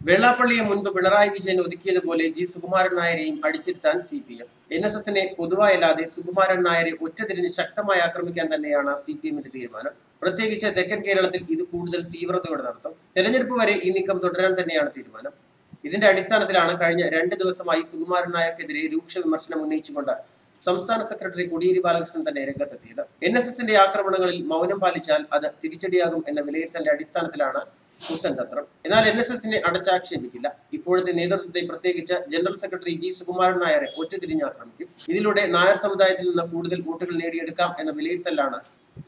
വെള്ളാപ്പള്ളിയെ മുൻപ് പിണറായി വിജയൻ ഒതുക്കിയതുപോലെ ജി സുകുമാരൻ നായരെയും അടിച്ചിരുത്താൻ C P M N S എസിനെ പൊതുവായല്ലാതെ സുകുമാരൻ നായരെ ഒറ്റതിരിഞ്ഞ് ശക്തമായി ആക്രമിക്കാൻ തന്നെയാണ് സി പി എമ്മിന്റെ തീരുമാനം. പ്രത്യേകിച്ച് തെക്കൻ കേരളത്തിൽ ഇത് കൂടുതൽ തീവ്രതയോടെ നടത്തും. തെരഞ്ഞെടുപ്പ് വരെ ഈ നീക്കം തുടരാൻ തന്നെയാണ് തീരുമാനം. ഇതിന്റെ അടിസ്ഥാനത്തിലാണ് കഴിഞ്ഞ രണ്ട് ദിവസമായി സുകുമാരൻ നായർക്കെതിരെ രൂക്ഷ വിമർശനം ഉന്നയിച്ചുകൊണ്ട് സംസ്ഥാന സെക്രട്ടറി കോടിയേരി ബാലകൃഷ്ണൻ തന്നെ രംഗത്തെത്തിയത്. എൻ എസ് എസിന്റെ ആക്രമണങ്ങളിൽ മൗനം പാലിച്ചാൽ അത് തിരിച്ചടിയാകും എന്ന വിലയിരുത്തലിന്റെ അടിസ്ഥാനത്തിലാണ് പുത്തൻ തന്ത്രം എന്നാൽ എൻ എസ് എസിനെ അടച്ചാക്ഷേപിക്കില്ല. ഇപ്പോഴത്തെ നേതൃത്വത്തെ പ്രത്യേകിച്ച് ജനറൽ സെക്രട്ടറി ജി സുകുമാരൻ നായരെ ഒറ്റതിരിഞ്ഞ് ആക്രമിക്കും ഇതിലൂടെ നായർ സമുദായത്തിൽ നിന്ന് കൂടുതൽ വോട്ടുകൾ നേടിയെടുക്കാം എന്ന വിലയിരുത്തലാണ്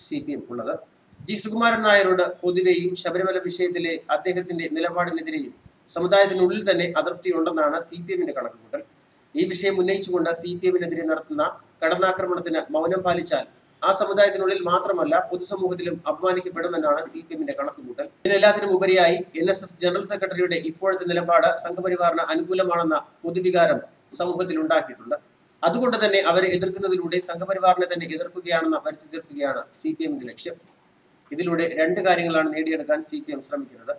സി പി എം ഉള്ളത്. ജി സുകുമാരൻ നായരോട് പൊതുവെയും ശബരിമല വിഷയത്തിലെ അദ്ദേഹത്തിന്റെ നിലപാടിനെതിരെയും സമുദായത്തിനുള്ളിൽ തന്നെ അതൃപ്തിയുണ്ടെന്നാണ് സി പി എമ്മിന്റെ കണക്കുകൂട്ടൽ. ഈ വിഷയം ഉന്നയിച്ചുകൊണ്ട് സി പി എമ്മിനെതിരെ നടത്തുന്ന കടന്നാക്രമണത്തിന് മൗനം പാലിച്ചാൽ ആ സമുദായത്തിനുള്ളിൽ മാത്രമല്ല പൊതുസമൂഹത്തിലും അപമാനിക്കപ്പെടുമെന്നാണ് സി പി എമ്മിന്റെ കണക്കുകൂട്ടൽ. ഇതിനെല്ലാത്തിനും ഉപരിയായി എൻ എസ് എസ് ജനറൽ സെക്രട്ടറിയുടെ ഇപ്പോഴത്തെ നിലപാട് സംഘപരിവാറിന് അനുകൂലമാണെന്ന പൊതുവികാരം സമൂഹത്തിൽ ഉണ്ടാക്കിയിട്ടുണ്ട്. അതുകൊണ്ട് തന്നെ അവരെ എതിർക്കുന്നതിലൂടെ സംഘപരിവാറിനെ തന്നെ എതിർക്കുകയാണെന്ന് വരുത്തി തീർക്കുകയാണ് സി പി എമ്മിന്റെ ലക്ഷ്യം. ഇതിലൂടെ രണ്ട് കാര്യങ്ങളാണ് നേടിയെടുക്കാൻ സി പി എം ശ്രമിക്കുന്നത്.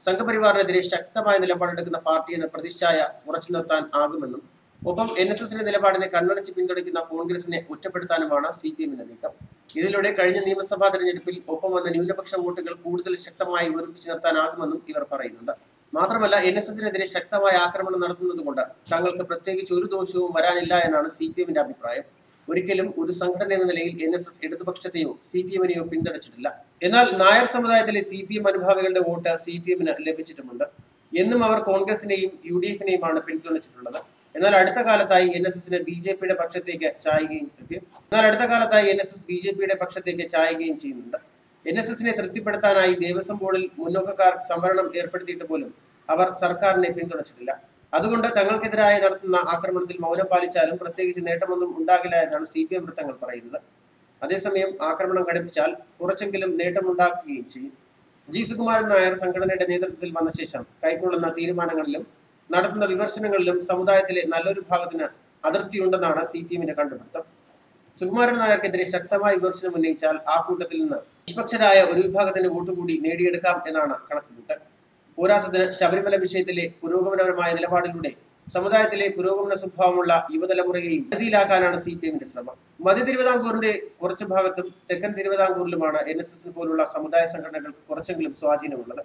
സംഘപരിവാറിനെതിരെ ശക്തമായ നിലപാടെടുക്കുന്ന പാർട്ടി എന്ന പ്രതിച്ഛായ ഉറച്ചു നിർത്താൻ ആകുമെന്നും ഒപ്പം എൻ എസ് എസിന്റെ നിലപാടിനെ കണ്ണടച്ച് പിന്തുണയ്ക്കുന്ന കോൺഗ്രസിനെ ഒറ്റപ്പെടുത്താനുമാണ് സി പി എമ്മിന്റെ നീക്കം. ഇതിലൂടെ കഴിഞ്ഞ നിയമസഭാ തെരഞ്ഞെടുപ്പിൽ ഒപ്പം വന്ന ന്യൂനപക്ഷ വോട്ടുകൾ കൂടുതൽ ശക്തമായി ഒരുമിച്ച് നിർത്താനാകുമെന്നും ഇവർ പറയുന്നുണ്ട്. മാത്രമല്ല എൻ എസ് എസിനെതിരെ ശക്തമായ ആക്രമണം നടത്തുന്നതുകൊണ്ട് തങ്ങൾക്ക് പ്രത്യേകിച്ച് ഒരു ദോഷവും വരാനില്ല എന്നാണ് സി പി എമ്മിന്റെ അഭിപ്രായം. ഒരിക്കലും ഒരു സംഘടന എന്ന നിലയിൽ എൻ എസ് എസ് ഇടതുപക്ഷത്തെയോ സി പി എമ്മിനെയോ പിന്തുണച്ചിട്ടില്ല. എന്നാൽ നായർ സമുദായത്തിലെ സി പി എം അനുഭാവികളുടെ വോട്ട് സി പി എമ്മിന് ലഭിച്ചിട്ടുമുണ്ട്. എന്നും അവർ കോൺഗ്രസിനെയും യു ഡി എഫിനെയുമാണ് പിന്തുണച്ചിട്ടുള്ളത്. എന്നാൽ അടുത്ത കാലത്തായി എൻ എസ് എസിന് ബി ജെ പിയുടെ പക്ഷത്തേക്ക് ചായുകയും എന്നാൽ അടുത്ത കാലത്തായി N S S B J പിയുടെ പക്ഷത്തേക്ക് ചായുകയും ചെയ്യുന്നുണ്ട്. എൻ എസ് എസിനെ തൃപ്തിപ്പെടുത്താനായി ദേവസ്വം ബോർഡിൽ മുന്നോക്കക്കാർ സംവരണം ഏർപ്പെടുത്തിയിട്ട് പോലും അവർ സർക്കാരിനെ പിന്തുണച്ചിട്ടില്ല. അതുകൊണ്ട് തങ്ങൾക്കെതിരായി നടത്തുന്ന ആക്രമണത്തിൽ മൗനം പാലിച്ചാലും പ്രത്യേകിച്ച് നേട്ടമൊന്നും ഉണ്ടാകില്ല എന്നാണ് സി പി എം വൃത്തങ്ങൾ പറയുന്നത്. അതേസമയം ആക്രമണം ഘടിപ്പിച്ചാൽ കുറച്ചെങ്കിലും നേട്ടമുണ്ടാക്കുകയും ചെയ്യും. ജി സുകുമാരൻ നായർ സംഘടനയുടെ നേതൃത്വത്തിൽ വന്ന ശേഷം കൈക്കൊള്ളുന്ന തീരുമാനങ്ങളിലും നടത്തുന്ന വിമർശനങ്ങളിലും സമുദായത്തിലെ നല്ലൊരു ഭാഗത്തിന് അതൃപ്തിയുണ്ടെന്നാണ് സി പി എമ്മിന്റെ കണ്ടുപിടുത്തം. സുകുമാരൻ നായർക്കെതിരെ ശക്തമായ വിമർശനം ഉന്നയിച്ചാൽ ആ കൂട്ടത്തിൽ നിന്ന് നിഷ്പക്ഷരായ ഒരു വിഭാഗത്തിന്റെ വോട്ടുകൂടി നേടിയെടുക്കാം എന്നാണ് കണക്കുകൂട്ടൽ. പോരാത്തതിന് ശബരിമല വിഷയത്തിലെ പുരോഗമനപരമായ നിലപാടിലൂടെ സമുദായത്തിലെ പുരോഗമന സ്വഭാവമുള്ള യുവതലമുറയെയും ഗതിയിലാക്കാനാണ് സി പി എമ്മിന്റെ ശ്രമം. മധ്യ തിരുവിതാംകൂറിന്റെ കുറച്ച് ഭാഗത്തും തെക്കൻ തിരുവിതാംകൂറിലുമാണ് എൻ എസ് എസ് പോലുള്ള സമുദായ സംഘടനകൾക്ക് കുറച്ചെങ്കിലും സ്വാധീനമുള്ളത്.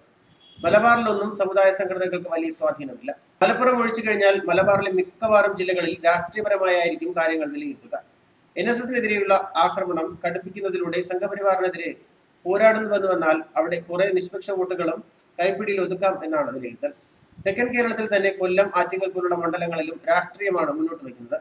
മലബാറിലൊന്നും സമുദായ സംഘടനകൾക്ക് വലിയ സ്വാധീനമില്ല. മലപ്പുറം ഒഴിച്ചു കഴിഞ്ഞാൽ മലബാറിലെ മിക്കവാറും ജില്ലകളിൽ രാഷ്ട്രീയപരമായായിരിക്കും കാര്യങ്ങൾ വിലയിരുത്തുക. എൻ എസ് എസിനെതിരെയുള്ള ആക്രമണം കടുപ്പിക്കുന്നതിലൂടെ സംഘപരിവാറിനെതിരെ പോരാടുന്നുവെന്ന് വന്നാൽ അവിടെ കുറെ നിഷ്പക്ഷ വോട്ടുകളും കൈപ്പിടിയിൽ ഒതുക്കാം എന്നാണ് വിലയിരുത്തൽ. തെക്കൻ കേരളത്തിൽ തന്നെ കൊല്ലം ആറ്റിങ്ങൽ പോലുള്ള മണ്ഡലങ്ങളിലും രാഷ്ട്രീയമാണ് മുന്നോട്ട് വയ്ക്കുന്നത്.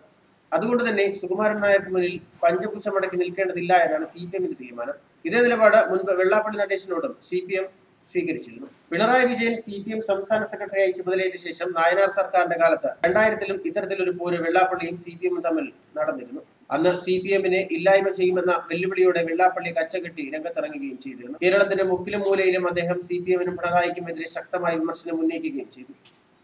അതുകൊണ്ട് തന്നെ സുകുമാരൻ നായർക്ക് മുന്നിൽ പഞ്ചപുച്ഛമടക്കി നിൽക്കേണ്ടതില്ല എന്നാണ് സി പി എമ്മിന്റെ തീരുമാനം. ഇതേ നിലപാട് മുൻപ് വെള്ളാപ്പള്ളി നടേശനോടും C P M സ്വീകരിച്ചിരുന്നു. Pinarayi Vijayan C P M സംസ്ഥാന സെക്രട്ടറിയായി ചുമതലയേറ്റ ശേഷം നായനാർ സർക്കാരിന്റെ കാലത്ത് രണ്ടായിരത്തിലും ഇത്തരത്തിലൊരു പോര് വെള്ളാപ്പള്ളിയും സി പി എമ്മും തമ്മിൽ നടന്നിരുന്നു. അന്ന് സി പി എമ്മിനെ ഇല്ലായ്മ ചെയ്യുമെന്ന വെല്ലുവിളിയോടെ വെള്ളാപ്പള്ളി കച്ചകെട്ടി രംഗത്തിറങ്ങുകയും ചെയ്തിരുന്നു. കേരളത്തിന്റെ മുക്കിലും മൂലയിലും അദ്ദേഹം സി പി എമ്മിനും പിണറായിക്കുമെതിരെ ശക്തമായ വിമർശനം ഉന്നയിക്കുകയും ചെയ്തു.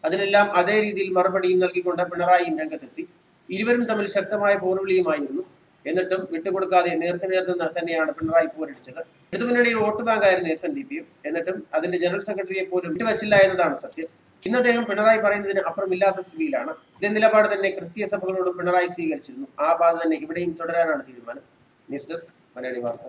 അതിനെല്ലാം അതേ രീതിയിൽ മറുപടിയും നൽകിക്കൊണ്ട് പിണറായിയും രംഗത്തെത്തി. ഇരുവരും തമ്മിൽ ശക്തമായ പോർവിളിയുമായിരുന്നു. എന്നിട്ടും വിട്ടുകൊടുക്കാതെ നീർക്കുനേർന്ന് തന്നെയാണ് പിണറായി പോരടിച്ചത് ഇടതുമുന്നണിയിൽ വോട്ട് ബാങ്കായിരുന്നു എസ് എൻ ഡി പിയും എന്നിട്ടും അതിന്റെ ജനറൽ സെക്രട്ടറിയെ പോലും വിട്ടുവച്ചില്ല എന്നതാണ് സത്യം. ഇന്ന് അദ്ദേഹം പിണറായി പറയുന്നതിന് അപ്പുറമില്ലാത്ത സ്ഥിതിയിലാണ്. ഇതേ നിലപാട് തന്നെ ക്രിസ്തീയ സഭകളോടും പിണറായി സ്വീകരിച്ചിരുന്നു. ആ ബാധ തന്നെ ഇവിടെയും തുടരാനാണ് തീരുമാനം. ന്യൂസ് ഡെസ്ക് മലയാളി വാർത്ത.